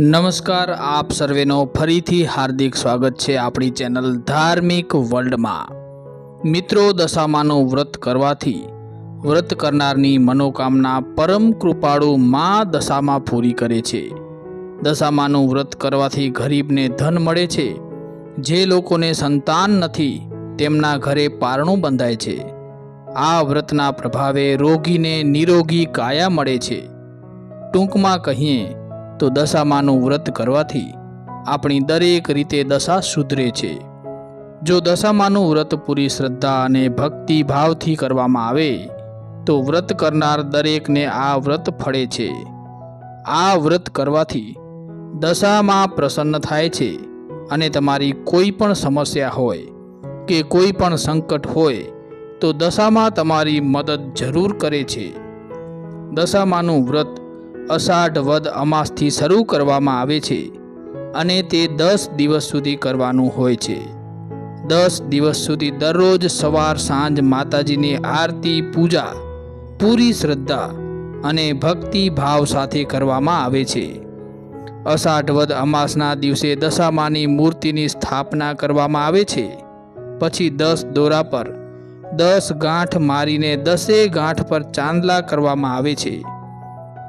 નમસ્કાર, આપ સર્વેનો ફરીથી હાર્દિક સ્વાગત છે આપણી ચેનલ ધાર્મિક વર્લ્ડમાં. મિત્રો, દશામાનું વ્રત કરવાથી, વ્રત કરનારની મનોકામના પરમ કૃપાળુ મા દશામાં પૂરી કરે છે. દશામાનું વ્રત કરવાથી ગરીબને ધન મળે છે. જે લોકોને સંતાન નથી, તેમના ઘરે પારણું બંધાય છે. આ વ્રતના પ્રભાવે રોગીને નિરોગી કાયા મળે છે. ટૂંકમાં કહીએ તો દશામાનું વ્રત કરવાથી આપણી દરેક રીતે દશા સુધરે છે. જો દશામાનું વ્રત પૂરી શ્રદ્ધા અને ભક્તિ ભાવથી કરવામાં આવે, તો વ્રત કરનાર દરેકને આ વ્રત ફળે છે. આ વ્રત કરવાથી દશામાં પ્રસન્ન થાય છે અને તમારી કોઈ પણ સમસ્યા હોય કે કોઈ પણ સંકટ હોય, તો દશામાં તમારી મદદ જરૂર કરે છે. દશામાનું વ્રત અષાઢ વદ અમાસથી શરૂ કરવામાં આવે છે અને તે દસ દિવસ સુધી કરવાનું હોય છે. દસ દિવસ સુધી દરરોજ સવાર સાંજ માતાજીની આરતી, પૂજા, પૂરી શ્રદ્ધા અને ભક્તિ ભાવ સાથે કરવામાં આવે છે. અષાઢ વદ અમાસના દિવસે દશામાની મૂર્તિની સ્થાપના કરવામાં આવે છે. પછી દસ દોરા પર દસ ગાંઠ મારીને દસે ગાંઠ પર ચાંદલા કરવામાં આવે છે.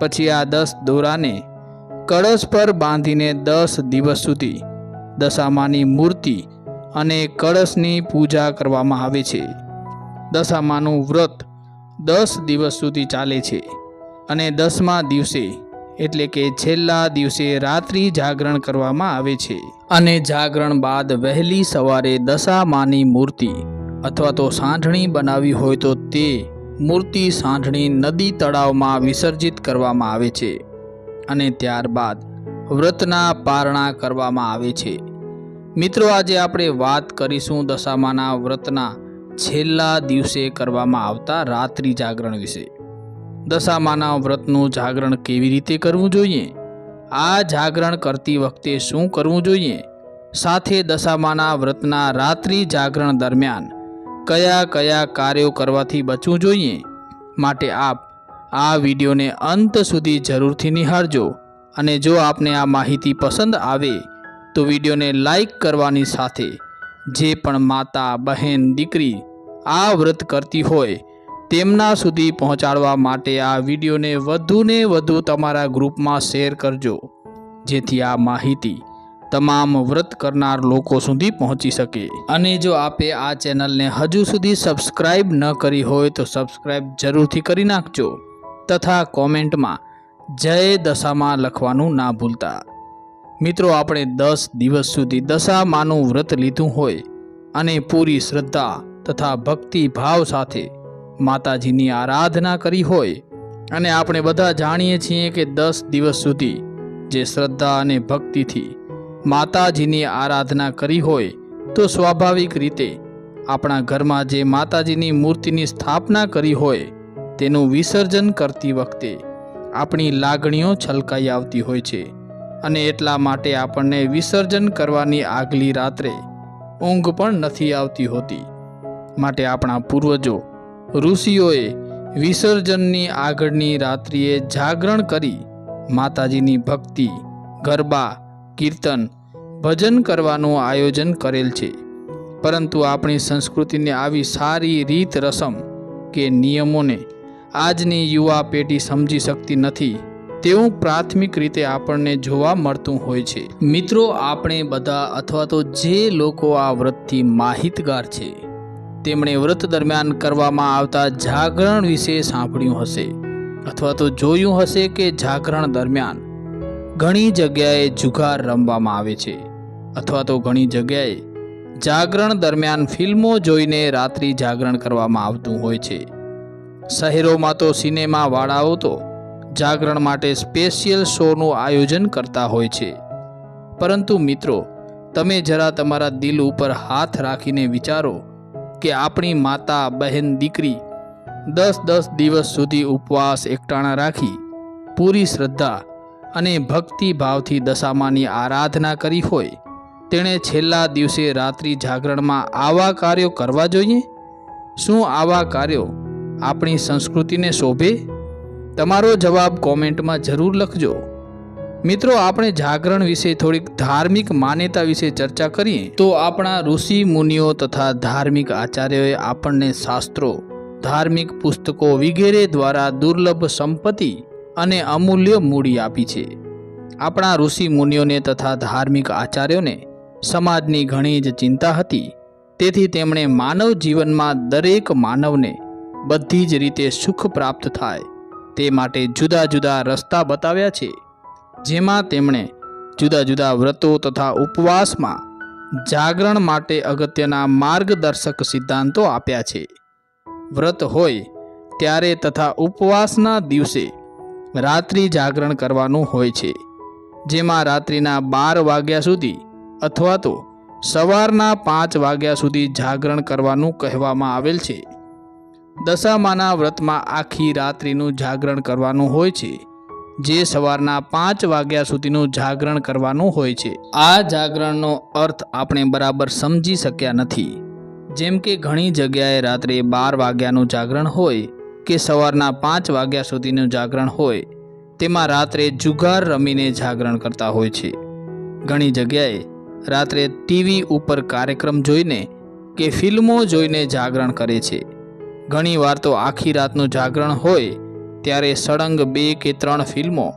પછી આ દસ દોરાને કળશ પર બાંધીને દસ દિવસ સુધી દશામાની મૂર્તિ અને કળશની પૂજા કરવામાં આવે છે. દશામાનું વ્રત દસ દિવસ સુધી ચાલે છે અને દસમા દિવસે એટલે કે છેલ્લા દિવસે રાત્રિ જાગરણ કરવામાં આવે છે. અને જાગરણ બાદ વહેલી સવારે દશામાની મૂર્તિ અથવા તો સાંઠણી બનાવી હોય તો તે મૂર્તિ સાંઠણી નદી તળાવમાં વિસર્જિત કરવામાં આવે છે અને ત્યારબાદ વ્રતના પારણા કરવામાં આવે છે. મિત્રો, આજે આપણે વાત કરીશું દશામાના વ્રતના છેલ્લા દિવસે કરવામાં આવતા રાત્રિ જાગરણ વિશે. દશામાના વ્રતનું જાગરણ કેવી રીતે કરવું જોઈએ? આ જાગરણ કરતી વખતે શું કરવું જોઈએ? સાથે દશામાના વ્રતના રાત્રિ જાગરણ દરમિયાન કયા કયા કાર્યો કરવાથી બચવું જોઈએ માટે આપ આ વિડીયોને અંત સુધી જરૂરથી નિહાળજો અને જો આપને આ માહિતી પસંદ આવે તો વિડીયોને લાઈક કરવાની સાથે જે પણ માતા, બહેન, દીકરી આ વ્રત કરતી હોય તેમના સુધી પહોંચાડવા માટે આ વિડીયોને વધુને વધુ તમારા ગ્રુપમાં શેર કરજો જેથી આ માહિતી તમામ વ્રત કરનાર લોકો સુધી પહોંચી શકે. અને જો આપે આ ચેનલને હજુ સુધી સબસ્ક્રાઇબ ન કરી હોય તો સબસ્ક્રાઇબ જરૂરથી કરી નાખજો. તથા કોમેન્ટમાં જય દશામાં લખવાનું ના ભૂલતા. મિત્રો, આપણે દસ દિવસ સુધી દશામાનું વ્રત લીધું હોય અને પૂરી શ્રદ્ધા તથા ભક્તિ ભાવ સાથે માતાજીની આરાધના કરી હોય અને આપણે બધા જાણીએ છીએ કે દસ દિવસ સુધી જે શ્રદ્ધા અને ભક્તિથી માતાજીની આરાધના કરી હોય તો સ્વાભાવિક રીતે આપણા ઘરમાં જે માતાજીની મૂર્તિની સ્થાપના કરી હોય તેનું વિસર્જન કરતી વખતે આપણી લાગણીઓ છલકાઈ આવતી હોય છે અને એટલા માટે આપણને વિસર્જન કરવાની આગલી રાત્રે ઊંઘ પણ નથી આવતી હોતી. માટે આપણા પૂર્વજો ઋષિઓએ વિસર્જનની આગળની રાત્રિએ જાગરણ કરી માતાજીની ભક્તિ, ગરબા કીર્તન, ભજન કરવાનું આયોજન કરેલ છે. પરંતુ આપણી સંસ્કૃતિને આવી સારી રીત રસમ કે નિયમોને આજની યુવા પેઢી સમજી શકતી નથી, તેવું પ્રાથમિક રીતે આપણને જોવા મળતું હોય છે. મિત્રો, આપણે બધા અથવા તો જે લોકો આ વ્રતથી માહિતગાર છે, તેમણે વ્રત દરમિયાન કરવામાં આવતા જાગરણ વિશે સાંભળ્યું હશે, અથવા તો જોયું હશે કે જાગરણ દરમિયાન ઘણી જગ્યાએ જુગાર રમવામાં આવે છે. અથવા તો ઘણી જગ્યાએ જાગરણ દરમિયાન ફિલ્મો જોઈને રાત્રિ જાગરણ કરવામાં આવતું હોય છે. શહેરોમાં તો સિનેમાવાળાઓ તો જાગરણ માટે સ્પેશિયલ શોનું આયોજન કરતા હોય છે. પરંતુ મિત્રો, તમે જરા તમારા દિલ ઉપર હાથ રાખીને વિચારો કે આપણી માતા, બહેન, દીકરી દસ દસ દિવસ સુધી ઉપવાસ એકટાણા રાખી પૂરી શ્રદ્ધા અને ભક્તિ ભાવથી દશામાની આરાધના કરી હોય, તેણે છેલ્લા દિવસે રાત્રિ જાગરણમાં આવા કાર્યો કરવા જોઈએ? શું આવા કાર્યો આપણી સંસ્કૃતિને શોભે? તમારો જવાબ કોમેન્ટમાં જરૂર લખજો. મિત્રો, આપણે જાગરણ વિશે થોડીક ધાર્મિક માન્યતા વિશે ચર્ચા કરીએ, તો આપણા ઋષિ મુનિઓ તથા ધાર્મિક આચાર્યોએ આપણને શાસ્ત્રો, ધાર્મિક પુસ્તકો વગેરે દ્વારા દુર્લભ સંપત્તિ અને અમૂલ્ય મૂડી આપી છે. આપણા ઋષિ મુનિઓને તથા ધાર્મિક આચાર્યોને સમાજની ઘણી જ ચિંતા હતી. તેથી તેમણે માનવ જીવનમાં દરેક માનવને બધી જ રીતે સુખ પ્રાપ્ત થાય તે માટે જુદા જુદા રસ્તા બતાવ્યા છે. જેમાં તેમણે જુદા જુદા વ્રતો તથા ઉપવાસમાં જાગરણ માટે અગત્યના માર્ગદર્શક સિદ્ધાંતો આપ્યા છે. વ્રત હોય ત્યારે તથા ઉપવાસના દિવસે રાત્રિ જાગરણ કરવાનું હોય છે. જેમાં રાત્રિના બાર વાગ્યા સુધી અથવા તો સવારના પાંચ વાગ્યા સુધી જાગરણ કરવાનું કહેવામાં આવેલ છે. દશામાના વ્રતમાં આખી રાત્રિનું જાગરણ કરવાનું હોય છે, જે સવારના પાંચ વાગ્યા સુધીનું જાગરણ કરવાનું હોય છે. આ જાગરણનો અર્થ આપણે બરાબર સમજી શક્યા નથી. જેમ કે ઘણી જગ્યાએ રાત્રે બાર વાગ્યાનું જાગરણ હોય કે સવારના પાંચ વાગ્યા સુધીનું જાગરણ હોય, તેમાં રાત્રે જુગાર રમીને જાગરણ કરતા હોય છે. ઘણી જગ્યાએ રાત્રે ટીવી ઉપર કાર્યક્રમ જોઈને કે ફિલ્મો જોઈને જાગરણ કરે છે. ઘણીવાર તો આખી રાતનું જાગરણ હોય, ત્યારે સળંગ બે કે ત્રણ ફિલ્મો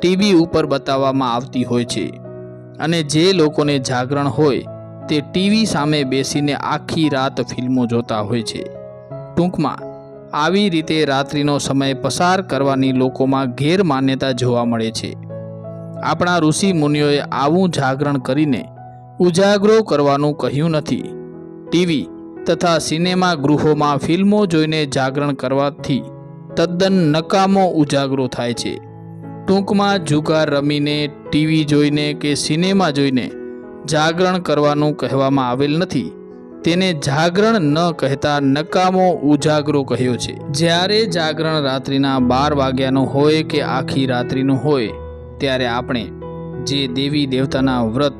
ટીવી ઉપર બતાવવામાં આવતી હોય છે. અને જે લોકોને જાગરણ હોય, તે ટીવી સામે બેસીને આખી રાત ફિલ્મો જોતા હોય છે. ટૂંકમાં આવી રીતે રાત્રિનો સમય પસાર કરવાની લોકોમાં ગેરમાન્યતા જોવા મળે છે. આપણા ઋષિ મુનિઓએ આવું જાગરણ કરીને ઉજાગરો કરવાનું કહ્યું નથી. ટીવી તથા સિનેમા ગૃહોમાં ફિલ્મો જોઈને જાગરણ કરવાથી તદ્દન નકામો ઉજાગરો થાય છે. ટૂંકમાં જુગાર રમીને ટીવી જોઈને કે સિનેમા જોઈને જાગરણ કરવાનું કહેવામાં આવેલ નથી. તેને જાગરણ ન કહેતા નકામો ઉજાગરો કહ્યો છે. જ્યારે જાગરણ રાત્રિના બાર વાગ્યાનું હોય કે આખી રાત્રિનું હોય, ત્યારે આપણે જે દેવી દેવતાના વ્રત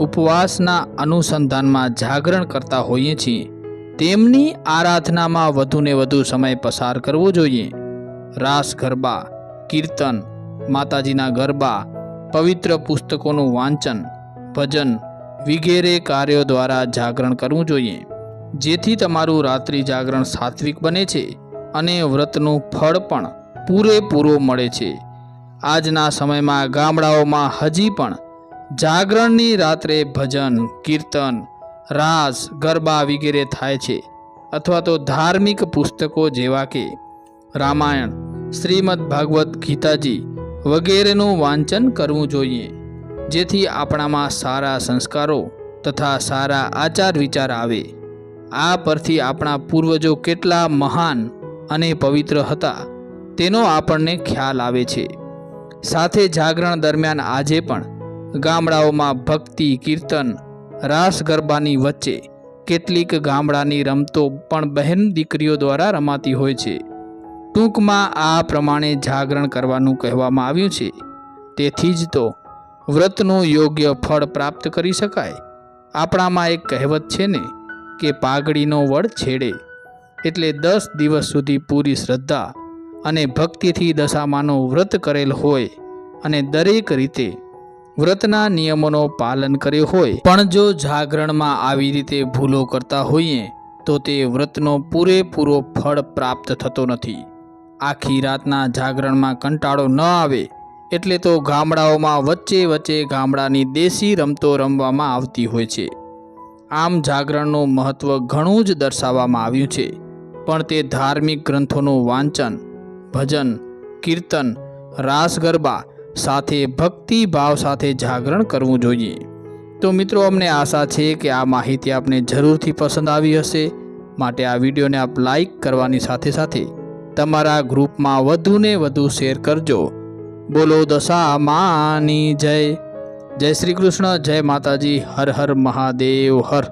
ઉપવાસના અનુસંધાનમાં જાગરણ કરતા હોઈએ છીએ, તેમની આરાધનામાં વધુને વધુ સમય પસાર કરવો જોઈએ. રાસ ગરબા, કીર્તન, માતાજીના ગરબા, પવિત્ર પુસ્તકોનું વાંચન, ભજન વગેરે કાર્યો દ્વારા જાગરણ કરવું જોઈએ. જેથી તમારું રાત્રિ જાગરણ સાત્વિક બને છે અને વ્રતનું ફળ પણ પૂરેપૂરો મળે છે. આજના સમયમાં ગામડાઓમાં હજી પણ જાગરણની રાત્રે ભજન, કીર્તન, રાસ, ગરબા વગેરે થાય છે અથવા તો ધાર્મિક પુસ્તકો જેવા કે રામાયણ, શ્રીમદ ભાગવત ગીતાજી વગેરેનું વાંચન કરવું જોઈએ. જેથી આપણામાં સારા સંસ્કારો તથા સારા આચાર વિચાર આવે. આ પરથી આપણા પૂર્વજો કેટલા મહાન અને પવિત્ર હતા, તેનો આપણને ખ્યાલ આવે છે. સાથે જાગરણ દરમિયાન આજે પણ ગામડાઓમાં ભક્તિ, કીર્તન, રાસ ગરબાની વચ્ચે કેટલીક ગામડાની રમતો પણ બહેન દીકરીઓ દ્વારા રમાતી હોય છે. ટૂંકમાં આ પ્રમાણે જાગરણ કરવાનું કહેવામાં આવ્યું છે. તેથી જ તો વ્રતનું યોગ્ય ફળ પ્રાપ્ત કરી શકાય. આપણામાં એક કહેવત છે ને કે પાઘડીનો વડ છેડે. એટલે દસ દિવસ સુધી પૂરી શ્રદ્ધા અને ભક્તિથી દશામાનો વ્રત કરેલ હોય અને દરેક રીતે વ્રતના નિયમોનો પાલન કર્યો હોય. પણ જો જાગરણમાં આવી રીતે ભૂલો કરતા હોઈએ, તો તે વ્રતનો પૂરેપૂરો ફળ પ્રાપ્ત થતો નથી. આખી રાતના જાગરણમાં કંટાળો ન આવે એટલે તો ગામડાઓમાં વચ્ચે વચ્ચે ગામડાની દેશી રમતો રમવામાં આવતી હોય છે. આમ જાગરણનું મહત્ત્વ ઘણું જ દર્શાવવામાં આવ્યું છે. પણ તે ધાર્મિક ગ્રંથોનું વાંચન, ભજન, કીર્તન રાસ ગરબા સાથે ભક્તિ ભાવ સાથે જાગરણ કરવું જોઈએ. તો મિત્રો, અમને આશા છે કે આ માહિતી આપને જરૂરથી પસંદ આવી હશે. માટે આ વિડીયોને આપ લાઈક કરવાની સાથે સાથે તમારા ગ્રુપમાં વધુને વધુ શેર કરજો. બોલો દશા માની જય. જય શ્રી કૃષ્ણ જય માતાજી હર હર મહાદેવ હર.